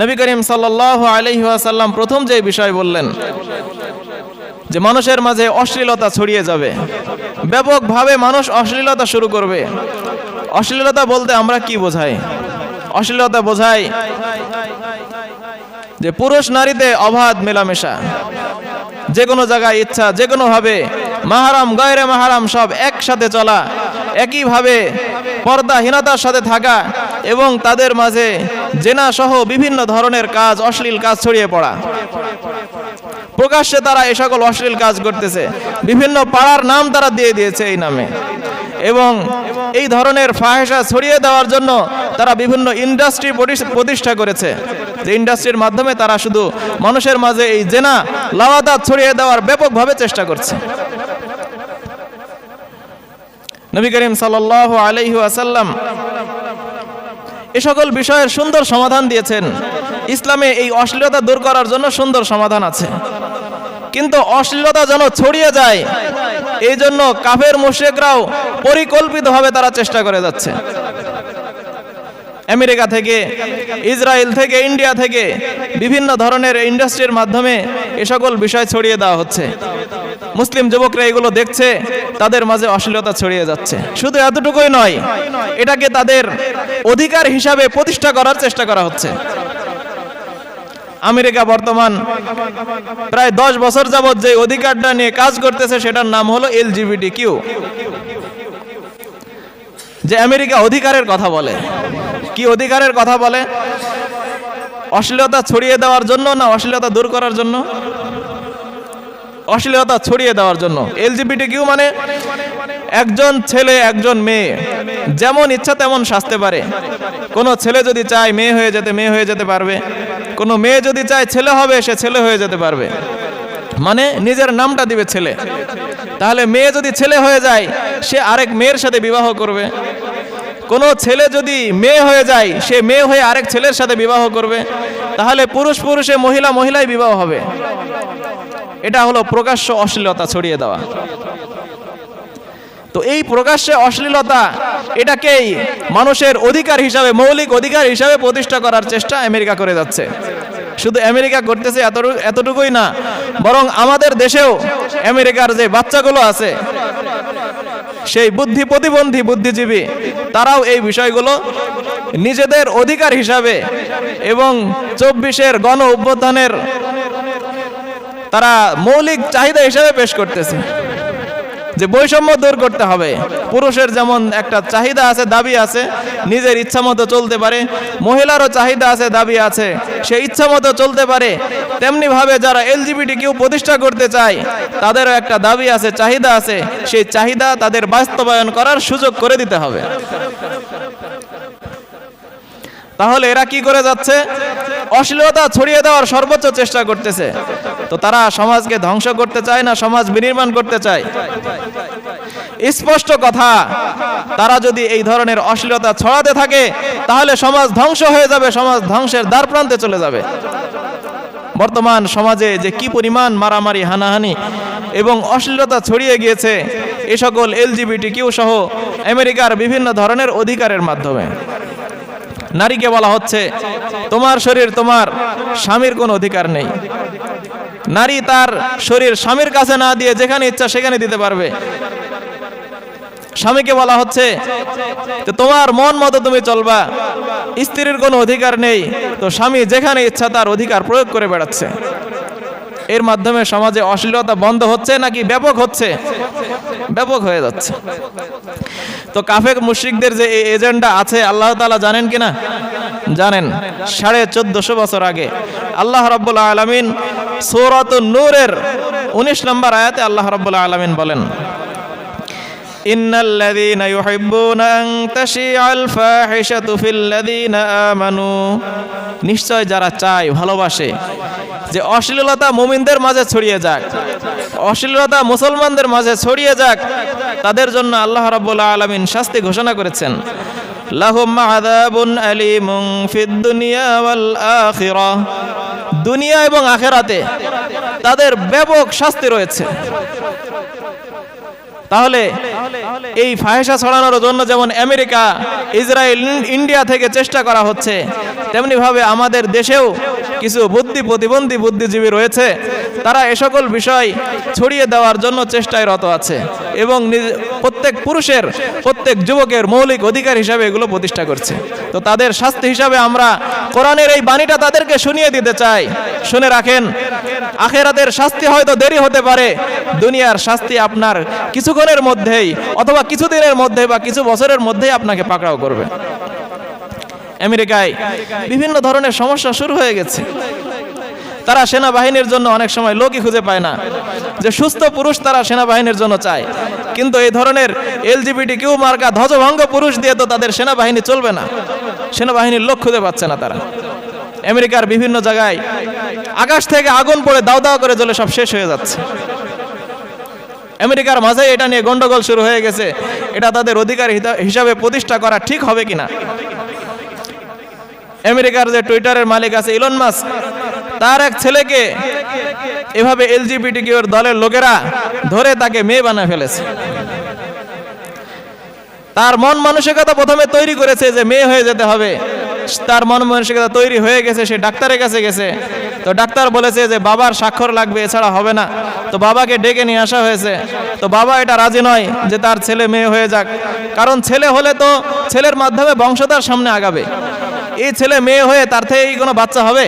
নবী করিম সাল্লাহ আলহি আসাল্লাম প্রথম যে বিষয় বললেন যে মানুষের মাঝে অশ্লীলতা ছড়িয়ে যাবে, ব্যাপকভাবে মানুষ অশ্লীলতা শুরু করবে। অশ্লীলতা বলতে আমরা কি বোঝাই? অশ্লীলতা বোঝাই যে পুরুষ নারীতে অবাধ মেলামেশা। যে কোনো জায়গায় ইচ্ছা যে কোনোভাবে মাহারাম, গয়রে মাহারাম সব একসাথে চলা, একইভাবে পর্দাহীনতার সাথে থাকা এবং তাদের মাঝে জেনা সহ বিভিন্ন ধরনের কাজ, অশ্লীল কাজ ছড়িয়ে পড়া। প্রকাশ্যে তারা এ সকল অশ্লীল কাজ করতেছে। বিভিন্ন পাড়ার নাম তারা দিয়ে দিয়েছে এই নামে। এবং এই ধরনের ফাহেসা ছড়িয়ে দেওয়ার জন্য তারা বিভিন্ন ইন্ডাস্ট্রি প্রতিষ্ঠা করেছে। যে ইন্ডাস্ট্রির মাধ্যমে তারা শুধু মানুষের মাঝে এই জেনা, লাওয়াদাত ছড়িয়ে দেওয়ার ব্যাপকভাবে চেষ্টা করছে। নবী করিম সাল আলহি আসাল্লাম এ সকল বিষয়ের সুন্দর সমাধান দিয়েছেন। ইসলামে এই অশ্লীলতা দূর করার জন্য সুন্দর সমাধান আছে। কিন্তু অশ্লীলতা যেন ছড়িয়ে যায় এই জন্য কাফের মুশেকরাও পরিকল্পিতভাবে তারা চেষ্টা করে যাচ্ছে। আমেরিকা থেকে, ইসরায়েল থেকে, ইন্ডিয়া থেকে বিভিন্ন ধরনের ইন্ডাস্ট্রির মাধ্যমে এ সকল বিষয় ছড়িয়ে দেওয়া হচ্ছে। মুসলিম যুবকরা এগুলো দেখছে, তাদের মাঝে অশ্লীলতা ছড়িয়ে যাচ্ছে। শুধু এতটুকুই নয়, এটাকে তাদের অধিকার হিসাবে প্রতিষ্ঠা করার চেষ্টা করা হচ্ছে। আমেরিকা বর্তমান প্রায় দশ বছর যাবৎ যে অধিকারটা নিয়ে কাজ করতেছে, সেটার নাম হলো এলজিবিটি কিউ যে আমেরিকা অধিকারের কথা বলে। কি অধিকারের কথা বলে? অশ্লীলতা ছড়িয়ে দেওয়ার জন্য না অশ্লীলতা দূর করার জন্য? অশ্লীলতা ছড়িয়ে দেওয়ার জন্য। এলজিবিটি কিউ মানে একজন ছেলে, একজন মেয়ে। যেমন ইচ্ছা তেমন সাজতে পারে। কোনো ছেলে যদি চায় মেয়ে হয়ে যেতে, মেয়ে হয়ে যেতে পারবে। কোনো মেয়ে যদি চায় ছেলে হবে, সে ছেলে হয়ে যেতে পারবে। মানে নিজের নামটা দিবে ছেলে। তাহলে মেয়ে যদি ছেলে হয়ে যায়, সে আরেক মেয়ের সাথে বিবাহ করবে। কোনো ছেলে যদি মেয়ে হয়ে যায়, সে মেয়ে হয়ে আরেক ছেলের সাথে বিবাহ করবে। তাহলে পুরুষ পুরুষে মহিলা মহিলাই বিবাহ হবে। এটা হলো প্রকাশ্য অশ্লীলতা ছড়িয়ে দেওয়া। তো এই প্রকাশ্যে অশ্লীলতা, এটাকেই মানুষের অধিকার হিসাবে, মৌলিক অধিকার হিসাবে প্রতিষ্ঠা করার চেষ্টা আমেরিকা করে যাচ্ছে। শুধু আমেরিকা করতেছে এতটুকুই না, বরং আমাদের দেশেও আমেরিকার যে বাচ্চাগুলো আছে, সেই বুদ্ধি প্রতিবন্ধী বুদ্ধিজীবী, তারাও এই বিষয়গুলো নিজেদের অধিকার হিসাবে এবং চব্বিশের গণ অভ্যুত্থানের তারা মৌলিক চাহিদা হিসেবে পেশ করতেছে যে বৈষম্য দূর করতে হবে। পুরুষের যেমন একটা চাহিদা আছে, দাবি আছে, নিজের ইচ্ছা মতো চলতে পারে, মহিলারও চাহিদা আছে, দাবি আছে সে ইচ্ছা মতো চলতে পারে তেমনি ভাবে যারা এলজিবিটি কেউ প্রতিষ্ঠা করতে চায়, তাদেরও একটা দাবি আছে, চাহিদা আছে, সেই চাহিদা তাদের বাস্তবায়ন করার সুযোগ করে দিতে হবে। তাহলে এরা কি করে যাচ্ছে? অশ্লীলতা ছড়িয়ে দেওয়ার সর্বোচ্চ চেষ্টা করতেছে। তো তারা সমাজকে ধ্বংস করতে চায় না, সমাজ বিনির্মাণ করতে চায়। স্পষ্ট কথা, তারা যদি এই ধরনের অশ্লীলতা ছড়াতে থাকে, তাহলে সমাজ ধ্বংস হয়ে যাবে, সমাজ ধ্বংসের দ্বার প্রান্তে চলে যাবে। বর্তমান সমাজে যে কি পরিমাণ মারামারি, হানাহানি এবং অশ্লীলতা ছড়িয়ে গিয়েছে, এ সকল এলজিবিটি কিউ সহ আমেরিকার বিভিন্ন ধরনের অধিকারের মাধ্যমে। নারীকে বলা হচ্ছে, তোমার শরীর, তোমার স্বামীর কোনো অধিকার নেই। নারী তার শরীর স্বামীর কাছে না দিয়ে যেখানে ইচ্ছা সেখানে দিতে পারবে। স্বামীকে বলা হচ্ছে তোমার মন মতো তুমি চলবা। স্ত্রীর কোনো অধিকার নেই। তো স্বামী যেখানে ইচ্ছা তার অধিকার প্রয়োগ করে বেড়াচ্ছে। এর মাধ্যমে সমাজে অশ্লীলতা বন্ধ হচ্ছে নাকি ব্যাপক হচ্ছে? ব্যাপক হয়ে যাচ্ছে। তো কাফেক মুশ্রিকদের যে এই এজেন্ডা আছে, আল্লাহ তালা জানেন কিনা? জানেন। সাড়ে চোদ্দশো বছর আগে আল্লাহ রব্বুল আলমিন সৌরত নূরের উনিশ নম্বর আয়াতে আল্লাহ রব্বুল আলমিন বলেন إن الذين يحبون أن تشيع الفاحشة في الذين آمنوا নিশ্চয় যারা চায় ভালোবাসে যে অশ্লীলতা মুমিনদের মাঝে ছড়িয়ে যাক অশ্লীলতা মুসলমানদের মাঝে ছড়িয়ে যাক তাদের জন্য আল্লাহ রাব্বুল আলামিন শাস্তি ঘোষণা করেছেন লাহুম আযাবুন আলীমুন ফিদ দুনিয়া ওয়াল আখিরাহ দুনিয়া এবং আখেরাতে তাদের ব্যাপক শাস্তি রয়েছে। তাহলে এই ফাহেসা ছড়ানোর জন্য যেমন আমেরিকা, ইসরায়েল ইন্ডিয়া থেকে চেষ্টা করা হচ্ছে, তেমনিভাবে আমাদের দেশেও কিছু বুদ্ধি প্রতিবন্ধী বুদ্ধিজীবী রয়েছে। তারা এ সকল বিষয় ছড়িয়ে দেওয়ার জন্য চেষ্টায় রত আছে এবং প্রত্যেক পুরুষের, প্রত্যেক যুবকের মৌলিক অধিকার হিসাবে এগুলো প্রতিষ্ঠা করছে। তো তাদের শাস্তি হিসাবে আমরা কোরআনের এই বাণীটা তাদেরকে শুনিয়ে দিতে চাই। শুনে রাখেন, আখেরাতের শাস্তি হয়তো দেরি হতে পারে, দুনিয়ার শাস্তি আপনার কিছুক্ষণের মধ্যেই অথবা কিছুদিনের মধ্যে বা কিছু বছরের মধ্যেই আপনাকে পাকড়াও করবে। আমেরিকায় বিভিন্ন ধরনের সমস্যা শুরু হয়ে গেছে। তারা সেনাবাহিনীর জন্য অনেক সময় লোকই খুঁজে পায় না যে সুস্থ পুরুষ তারা সেনাবাহিনীর জন্য চায়। কিন্তু এই ধরনের এলজিবিটি কিউ মার্কা ধ্বজভঙ্গ পুরুষ দিয়ে তো তাদের সেনাবাহিনী চলবে না। সেনাবাহিনীর লোক খুঁজে পাচ্ছে না তারা। আমেরিকার বিভিন্ন জায়গায় আকাশ থেকে আগুন পড়ে দাও দাও করে জ্বলে সব শেষ হয়ে যাচ্ছে। আমেরিকার মাঝে এটা নিয়ে গন্ডগোল শুরু হয়ে গেছে। এটা তাদের অধিকার হিসাবে প্রতিষ্ঠা করা ঠিক হবে কিনা? আমেরিকার যে টুইটারের মালিক আছে ইলন মাস তার এক ছেলেকে এভাবে এলজিবিটি কিউর দলের লোকেরা ধরে তাকে মেয়ে বানায় ফেলেছে। তার মন মানসিকতা প্রথমে তৈরি করেছে যে মেয়ে হয়ে যেতে হবে। তার মন মানসিকতা তৈরি হয়ে গেছে, সে ডাক্তারের কাছে গেছে। তো ডাক্তার বলেছে যে বাবার স্বাক্ষর লাগবে, এছাড়া হবে না। তো বাবাকে ডেকে নিয়ে আসা হয়েছে। তো বাবা এটা রাজি নয় যে তার ছেলে মেয়ে হয়ে যাক। কারণ ছেলে হলে তো ছেলের মাধ্যমে বংশধার সামনে আগাবে। এই ছেলে মেয়ে হয়ে তার থেকে কি কোনো বাচ্চা হবে?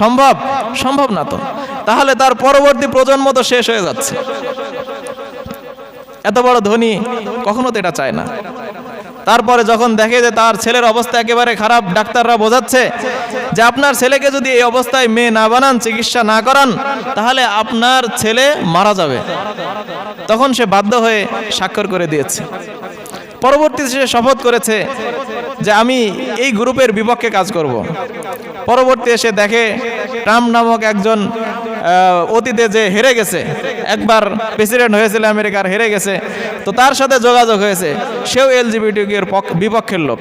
সম্ভব? সম্ভব না তো। তাহলে তার পরবর্তী প্রজন্ম তো শেষ হয়ে যাচ্ছে। এত বড় ধনী কখনো তো এটা চায় না। তারপরে যখন দেখে যে তার ছেলের অবস্থা একেবারে খারাপ, ডাক্তাররা বোঝাচ্ছে যে আপনার ছেলেকে যদি এই অবস্থায় মেয়ে না বানান, চিকিৎসা না করান, তাহলে আপনার ছেলে মারা যাবে। তখন সে বাধ্য হয়ে স্বাক্ষর করে দিয়েছে। পরবর্তীতে সে শপথ করেছে যে আমি এই গ্রুপের বিপক্ষে কাজ করব। পরবর্তী এসে দেখে ট্রাম্প নামক একজন অতীতে যে হেরে গেছে, একবার প্রেসিডেন্ট হয়েছিল আমেরিকার, হেরে গেছে, তো তার সাথে যোগাযোগ হয়েছে, সেও এলজিবিটি এর পক্ষ- বিপক্ষের লোক।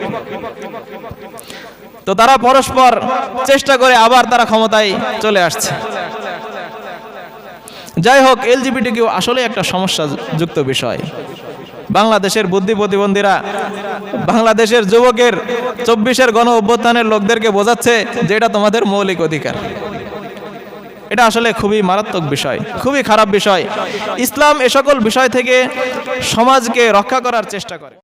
তো তারা পরস্পর চেষ্টা করে আবার তারা ক্ষমতায় চলে আসছে। যাই হোক, এলজিবিটি আসলে একটা সমস্যা যুক্ত বিষয়। বাংলাদেশের বুদ্ধি প্রতিবন্ধীরা, বাংলাদেশের যুবকের চব্বিশের গণ অভ্যুত্থানের লোকদেরকে বোঝাচ্ছে যে এটা তোমাদের মৌলিক অধিকার। এটা আসলে খুবই মারাত্মক বিষয়, খুবই খারাপ বিষয়। ইসলাম এ সকল বিষয় থেকে সমাজকে রক্ষা করার চেষ্টা করে।